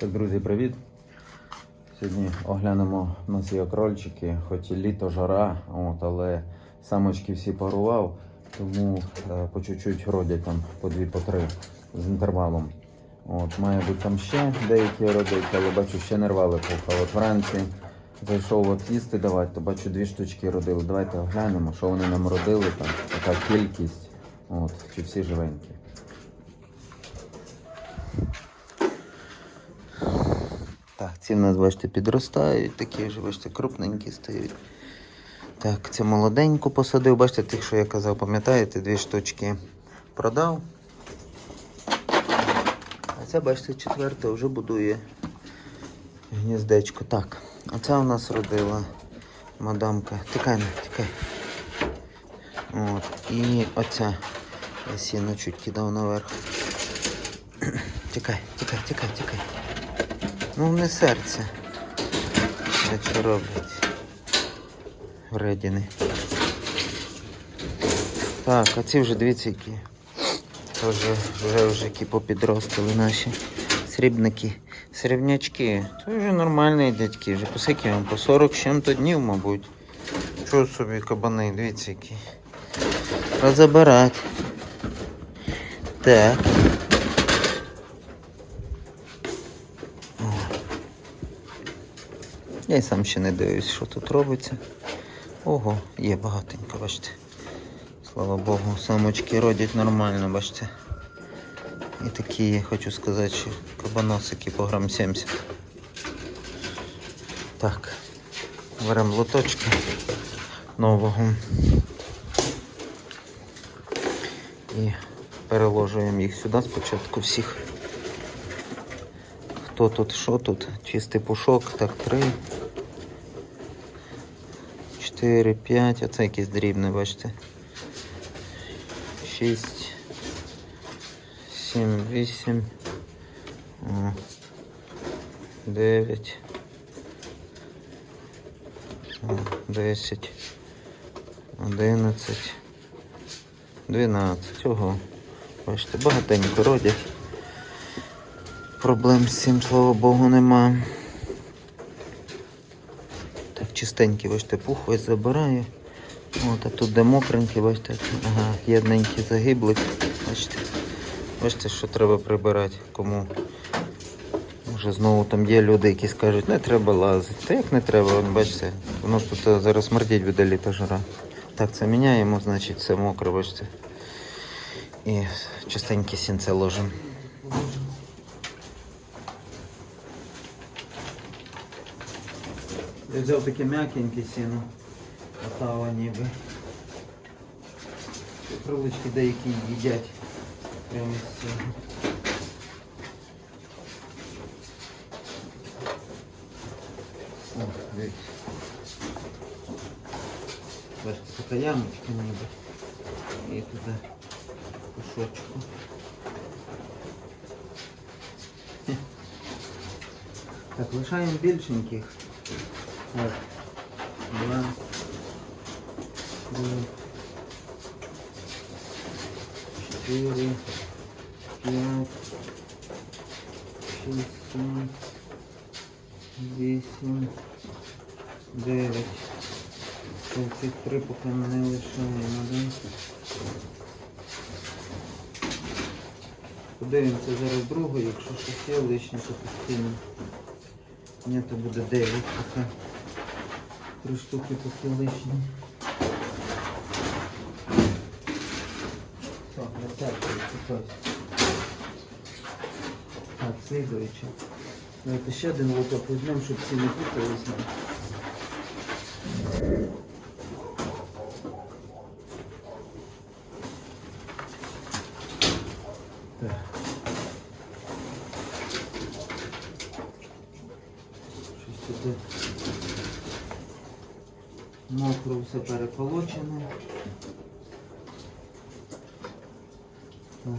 Так, друзі, привіт! Сьогодні оглянемо у нас є крольчики, хоч і літо жара, от, але самочки всі парував, тому е, по чуть-чуть родять там по дві, по три з інтервалом. От, має бути там ще деякі родить, але бачу, ще не рвали пуха. От вранці зайшов от їсти давати, то бачу дві штучки родили. Давайте оглянемо, що вони нам родили, там, яка кількість, от, чи всі живенькі. Так, ці в нас, бачите, підростають, такі вже, бачите, крупненькі стають. Так, це молоденьку посадив, бачите, тих, що я казав, пам'ятаєте, дві штучки продав. А це, бачите, четверта вже будує гніздечко. Так, оця у нас родила мадамка. Тікай, тікай. От. І оця. Я сіно чуть кидав наверх. Тікай, тікай, тікай, тікай. Ну, не серце. Як що роблять. Вредіни. Так, а ці вже дивіться які. Це вже, вже, які попідростили наші срібники. Срібнячки. Це вже нормальні дядьки, вже по скільки вам? По 40 з чим-то днів, мабуть. Чого собі кабани, дивіться які. Розабирать. Так. Я й сам ще не дивлюсь, що тут робиться. Ого, є багатенько, бачите. Слава Богу, самочки родять нормально, бачите. І такі, я хочу сказати, що кабаносики по грам 70. Так, беремо лоточки нового. І переложуємо їх сюди спочатку всіх. Хто тут, що тут? Чистий пушок, так, три. Чотири, п'ять, оце якийсь дрібний, бачите. Шість. Сім, вісім. О, Дев'ять. О, Десять. Одинадцять. Дванадцять. Ого. Бачите, багатенько родять. Проблем з цим, слава Богу, нема. Так, чистенький, бачите, пух весь забираю. От, а тут де мокренький, бачите, ага, єдненький загиблик. Бачите, бачите, що треба прибирати, кому. Може знову там є люди, які скажуть, не треба лазити. Та як не треба, бачите, воно ж тут е, зараз смердіть буде літа жара. Так, це міняємо, значить все мокре, бачите. І чистенькі сінце ложимо. Я взяв таке м'якеньке сіно, отава ніби. Крилички деякі їдять прямо з цього. О, дивіться. Бачите, така ямочка ніби. І туди кусочку. Так, лишаємо більшеньких. Так. Два. Три. Чотири. П'ять. Шість. Сім. Вісім. Дев'ять. Цих три поки не лишаємо. Подивимося зараз другу, якщо щось є лишнє, то постійно. Ні, то буде 9 поки. Три штуки поки лишні. Все, розтягується хтось. Так, слідуючи. Давайте ще один лоток візьмемо, щоб всі не путались нам. Так. Щось мокро все переколочене. Так.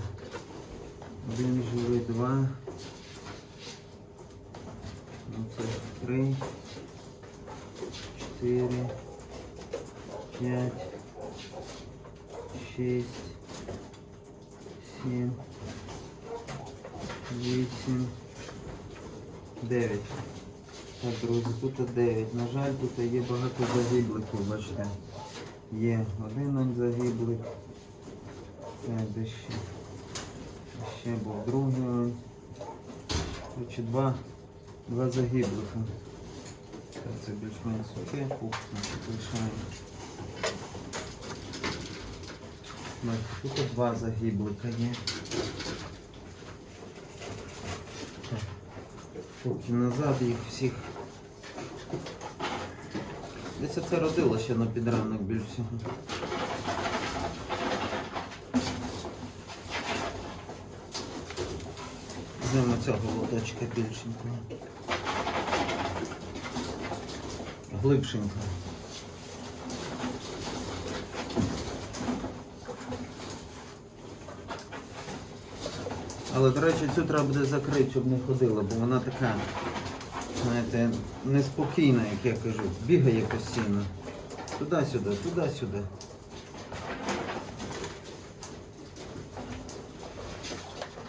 Один живий, два. Оце три. Чотири. П'ять. Шість. Сім. Вісім. 9. Так, друзі, тут 9. На жаль, тут є багато загибликів, бачите. Є один загиблик. Так, де ще? Ще був другий. Короче, два, два загиблика. Так, це більш-менш значить, лишаємо. Тут два загиблика є. Поки назад їх всіх. Десь це родило ще на підранок більш всього. Візьмемо цього лоточка більшенька. Глибшенького. Але, до речі, цю треба буде закрити, щоб не ходила, бо вона така, знаєте, неспокійна, як я кажу. Бігає постійно. Туди-сюди, туди-сюди.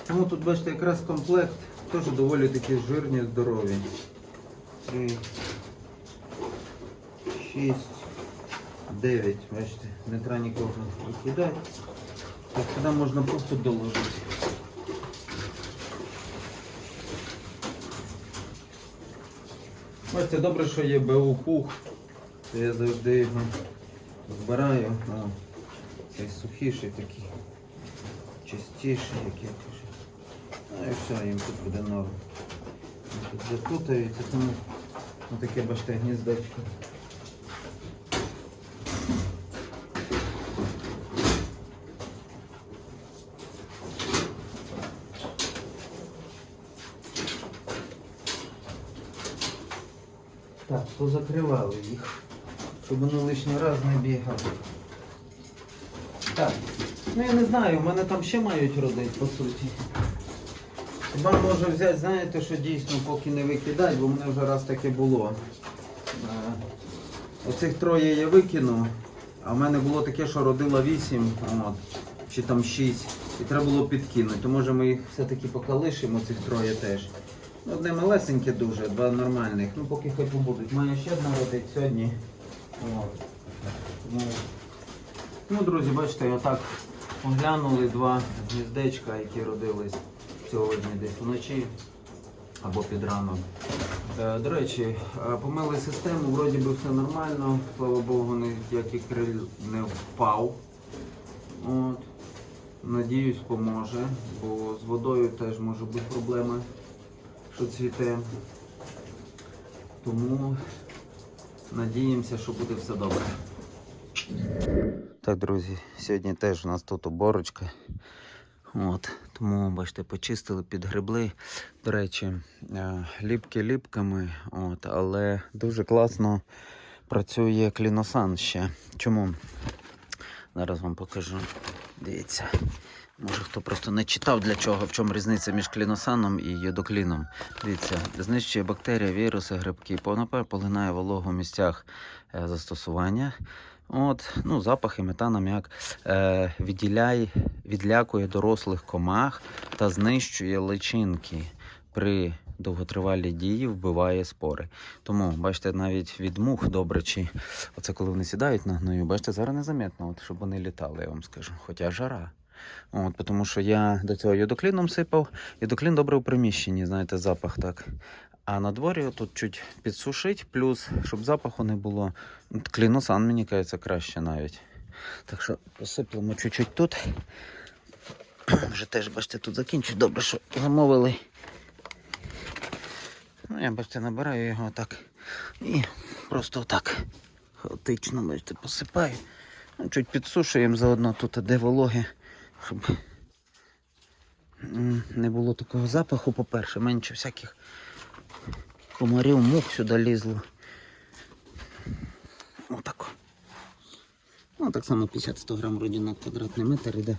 Тому тут, бачите, якраз комплект теж доволі такі жирні, здорові. Три, шість, дев'ять, бачите, не треба нікого викидати. Так, сюди можна просто доложити. Бачите, добре, що є БУ-хух, то я завжди його збираю. А, цей сухіший такий, чистіший, як я кажу. Ну і все, їм тут буде норм. Тут запутаються, тому таке бачите гніздечко. Так, позакривали їх, щоб вони лишній раз не бігали. Так, ну я не знаю, в мене там ще мають родити, по суті. Хіба може взяти, знаєте, що дійсно поки не викидати, бо в мене вже раз таке було. Е, Оцих троє я викину, а в мене було таке, що родила вісім, чи там шість, і треба було підкинути. То може ми їх все-таки покалишимо, цих троє теж. Ну, Одне малесеньке дуже, два нормальних. Ну поки хай побудуть. Має ще одна родить сьогодні. От. Ну, ну, друзі, бачите, отак оглянули два гніздечка, які родились сьогодні десь вночі або під ранок. Е, До речі, е, помили систему, вроді би все нормально, слава Богу, ніякий криль не впав. От. Надіюсь, поможе, бо з водою теж може бути проблема, що цвіте. Тому надіємося, що буде все добре. Так, друзі, сьогодні теж у нас тут уборочка. От, тому, бачите, почистили, підгребли. До речі, е, ліпки ліпками, от, але дуже класно працює кліносан ще. Чому? Зараз вам покажу. Дивіться. Може хто просто не читав для чого, в чому різниця між кліносаном і йодокліном. Дивіться, знищує бактерії, віруси, грибки, повнопер полинає вологу в місцях е, застосування. От, ну, запахи, метан, аміак, е, відділяє, відлякує дорослих комах та знищує личинки. При довготривалій дії вбиває спори. Тому, бачите, навіть від мух добре, чи оце коли вони сідають на гною, бачите, зараз незаметно, от, щоб вони літали, я вам скажу. Хоча жара. От, тому що я до цього йодокліном сипав. Йодоклін добре у приміщенні, знаєте, запах так. А на дворі тут чуть підсушить, плюс, щоб запаху не було. Кліносан, мені кажеться, краще навіть. Так що посиплемо чуть-чуть тут. Вже теж, бачите, тут закінчу. Добре, що замовили. Ну, я бачите, набираю його так. І просто так хаотично, бачите, посипаю. Ну, чуть підсушуємо заодно тут, де вологе, щоб не було такого запаху, по-перше, менше всяких комарів, мух сюди лізло. Отако. Ну, так само 50-100 грам вроді на квадратний метр іде.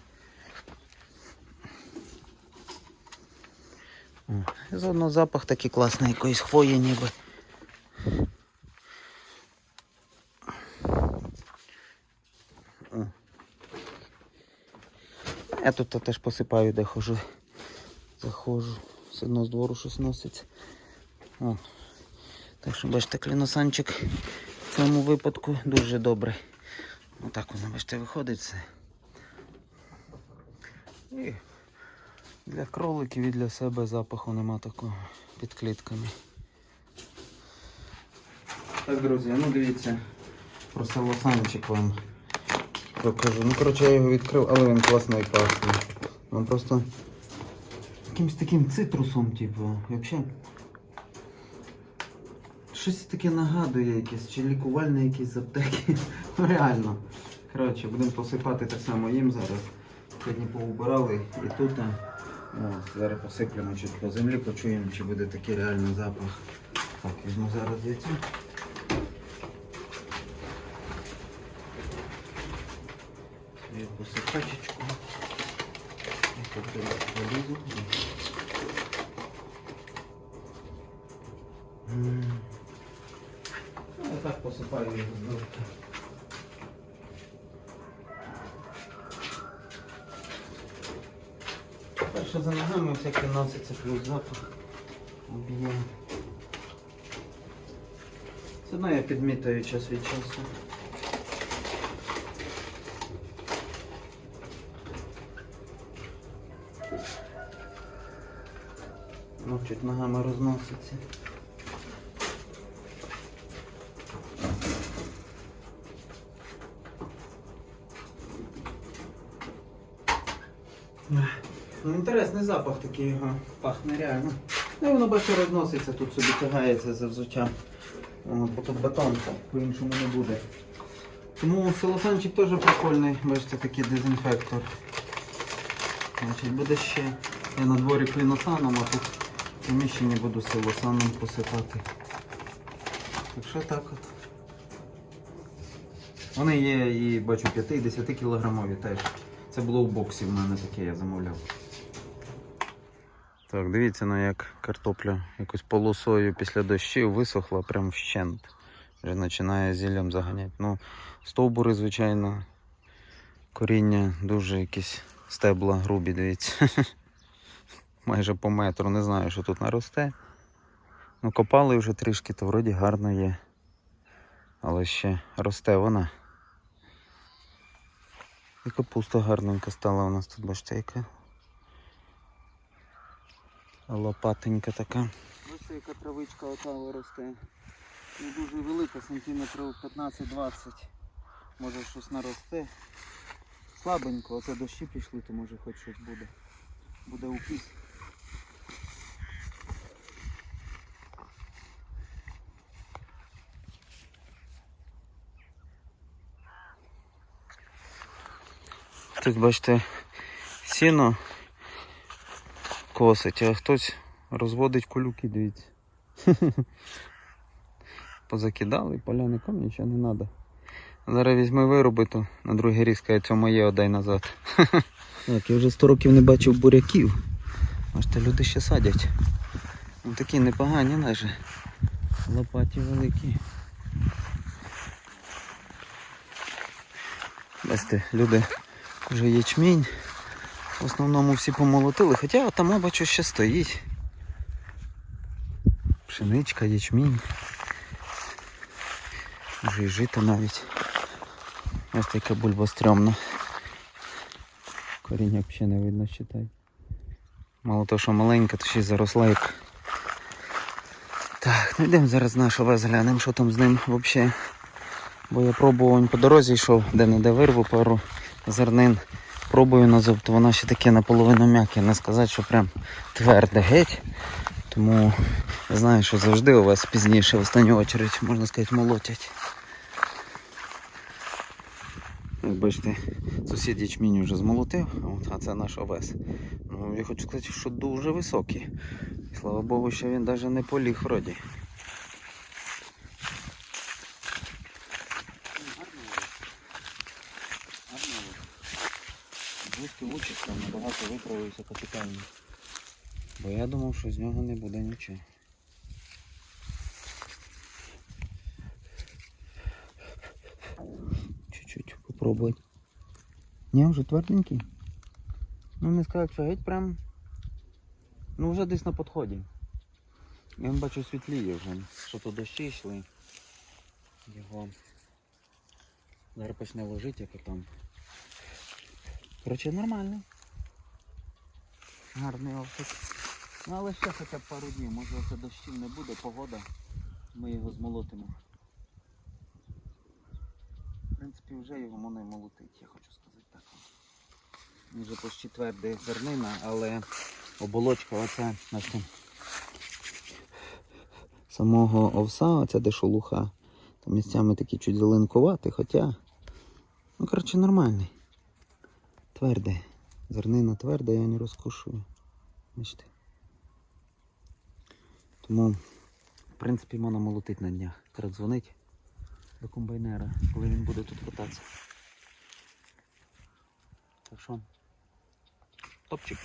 Заодно запах такий класний, якоїсь хвої ніби. Я тут теж посипаю, де хожу. Заходжу. Все одно з двору щось носиться. О. Так що, бачите, кліносанчик в цьому випадку дуже добрий. Отак воно, бачите, виходить все. І для кроликів і для себе запаху нема такого під клітками. Так, друзі, ну дивіться, про селосанчик вам покажу. Ну, коротше, я його відкрив, але він класний пахне. Він просто якимось таким цитрусом, типу, взагалі. Щось таке нагадує якесь, чи лікувальне якісь аптеки. Ну реально. Коротше, будемо посипати так само їм зараз. Сьогодні поубирали і тут. О, зараз посиплемо чуть по землі, почуємо, чи буде такий реальний запах. Так, візьму зараз яйцю. М. Ну, так посипаю його зверху. Перше за ногами всяке носиться плюс запах. Об'єм. Все одно я підмітаю час від часу. Ну, чуть ногами розноситься. Ну, інтересний запах такий його. Пахне реально. Ну і воно бачу розноситься, тут собі тягається за взуття. Бо тут бетон, по-іншому не буде. Тому селофанчик теж прикольний, бачите, такий дезінфектор. Значить, буде ще. Я на дворі кліносаном, а тут приміщенні буду селосаном посипати. Так що так от. Вони є і бачу 5-10 кілограмові теж. Це було в боксі в мене таке, я замовляв. Так, дивіться, ну як картопля якось полосою після дощів висохла прям вщент. Вже починає зіллям заганяти. Ну, стовбури, звичайно, коріння дуже якісь стебла грубі, дивіться. Майже по метру, не знаю, що тут наросте. Ну, копали вже трішки, то вроді гарно є. Але ще росте вона. І капуста гарненька стала у нас тут, бачите, яка. Лопатенька така. Бачите, яка травичка ота росте. Не дуже велика, сантиметрів 15-20. Може щось наросте. Слабенько, оце дощі пішли, то може хоч щось буде. Буде укіс. Тут бачите, сіно косить, а хтось розводить колюки, дивіться. Позакидали, поляникам нічого не треба. Зараз візьми вироби, то на другий рік скаже, це моє отдай назад. Так, я вже 100 років не бачив буряків. Бачите, люди ще садять. Ну такі непогані навіть. Лопаті великі. Бачите, люди вже ячмінь. В основному всі помолотили, хоча там, я бачу, ще стоїть. Пшеничка, ячмінь. Вже і жито навіть. Ось така бульба стрьомна. Коріння взагалі не видно, считай. Мало того, що маленька, то ще й заросла як. Так, ну йдемо зараз наш овес глянемо, що там з ним взагалі. Бо я пробував по дорозі йшов, де-не-де вирву пару зернин. Пробую назов, то вона ще таке наполовину м'яке. Не сказати, що прям тверде геть. Тому знаю, що завжди у вас пізніше, в останню очередь, можна сказати, молотять. Як бачите, сусід ячмінь вже змолотив, а це наш овес. Ну, я хочу сказати, що дуже високий. Слава Богу, що він навіть не поліг вроді. Там набагато виправився капітально. Бо я думав, що з нього не буде нічого. Чуть-чуть попробувати. Ні, вже тверденький. Ну не сказати, що геть прям. Ну вже десь на підході. Я бачу світліє вже. Що то дощі йшли. Його зараз почне ложити, як там. Коротше, нормально. Гарний офіс. Ну але ще хоча б пару днів, може оце дощів не буде, погода. Ми його змолотимо. В принципі, вже його можна і молотити, я хочу сказати так. Він вже почти твердий зернина, але оболочка оця на цьому самого овса, оця де шелуха. Там місцями такі чуть зеленкувати, хоча. Ну, коротше, нормальний. Твердий. Зернина тверда, я не розкушую. Бачите. Тому, в принципі, можна молотити на днях. Треба дзвонити до комбайнера, коли він буде тут кататися. Так що, топчик.